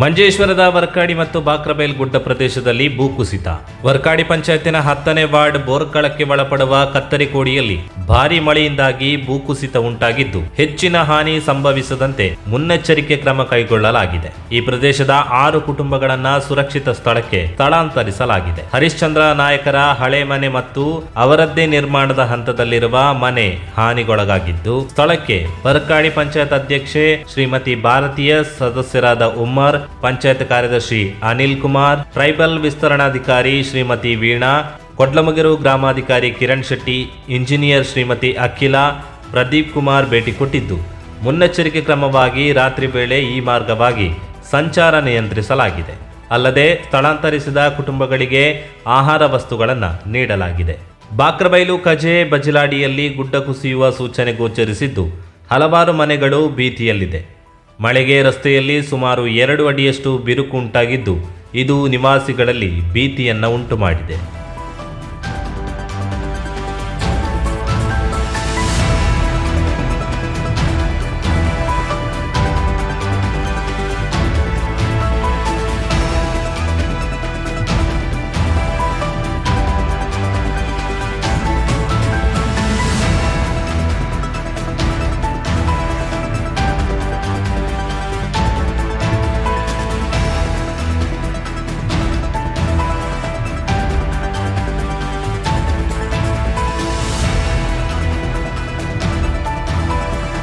ಮಂಜೇಶ್ವರದ ವರ್ಕಾಡಿ ಮತ್ತು ಬಾಕ್ರಬೈಲ್ ಗುಡ್ಡ ಪ್ರದೇಶದಲ್ಲಿ ಭೂಕುಸಿತ ವರ್ಕಾಡಿ ಪಂಚಾಯತಿನ ಹತ್ತನೇ ವಾರ್ಡ್ ಬೋರ್ಕಳಕ್ಕೆ ಒಳಪಡುವ ಕತ್ತರಿಕೋಡಿಯಲ್ಲಿ ಭಾರಿ ಮಳೆಯಿಂದಾಗಿ ಭೂಕುಸಿತ ಉಂಟಾಗಿದ್ದು, ಹೆಚ್ಚಿನ ಹಾನಿ ಸಂಭವಿಸದಂತೆ ಮುನ್ನೆಚ್ಚರಿಕೆ ಕ್ರಮ ಕೈಗೊಳ್ಳಲಾಗಿದೆ. ಈ ಪ್ರದೇಶದ ಆರು ಕುಟುಂಬಗಳನ್ನ ಸುರಕ್ಷಿತ ಸ್ಥಳಕ್ಕೆ ಸ್ಥಳಾಂತರಿಸಲಾಗಿದೆ. ಹರಿಶ್ಚಂದ್ರ ನಾಯಕರ ಹಳೆ ಮನೆ ಮತ್ತು ಅವರದ್ದೇ ನಿರ್ಮಾಣದ ಹಂತದಲ್ಲಿರುವ ಮನೆ ಹಾನಿಗೊಳಗಾಗಿದ್ದು, ಸ್ಥಳಕ್ಕೆ ವರ್ಕಾಡಿ ಪಂಚಾಯತ್ ಅಧ್ಯಕ್ಷೆ ಶ್ರೀಮತಿ ಭಾರತೀಯ ಸದಸ್ಯರಾದ ಉಮ್ಮರ್ ಪಂಚಾಯತ್ ಕಾರ್ಯದರ್ಶಿ ಅನಿಲ್ ಕುಮಾರ್, ಟ್ರೈಬಲ್ ವಿಸ್ತರಣಾಧಿಕಾರಿ ಶ್ರೀಮತಿ ವೀಣಾ, ಕೊಡ್ಲಮಗೆರು ಗ್ರಾಮಾಧಿಕಾರಿ ಕಿರಣ್ ಶೆಟ್ಟಿ, ಇಂಜಿನಿಯರ್ ಶ್ರೀಮತಿ ಅಖಿಲ, ಪ್ರದೀಪ್ ಕುಮಾರ್ ಭೇಟಿ ಕೊಟ್ಟಿದ್ದು. ಮುನ್ನೆಚ್ಚರಿಕೆ ಕ್ರಮವಾಗಿ ರಾತ್ರಿ ವೇಳೆ ಈ ಮಾರ್ಗವಾಗಿ ಸಂಚಾರ ನಿಯಂತ್ರಿಸಲಾಗಿದೆ. ಅಲ್ಲದೆ ಸ್ಥಳಾಂತರಿಸಿದ ಕುಟುಂಬಗಳಿಗೆ ಆಹಾರ ವಸ್ತುಗಳನ್ನು ನೀಡಲಾಗಿದೆ. ಬಾಕ್ರಬೈಲು ಕಜೆ ಬಜಲಾಡಿಯಲ್ಲಿ ಗುಡ್ಡ ಕುಸಿಯುವ ಸೂಚನೆ ಗೋಚರಿಸಿದ್ದು. ಹಲವಾರು ಮನೆಗಳು ಭೀತಿಯಲ್ಲಿದೆ. ಮಳೆಗೆ ರಸ್ತೆಯಲ್ಲಿ ಸುಮಾರು ಎರಡು ಅಡಿಯಷ್ಟು ಬಿರುಕು ಉಂಟಾಗಿದ್ದು ಇದು ನಿವಾಸಿಗಳಲ್ಲಿ ಭೀತಿಯನ್ನು ಉಂಟು ಮಾಡಿದೆ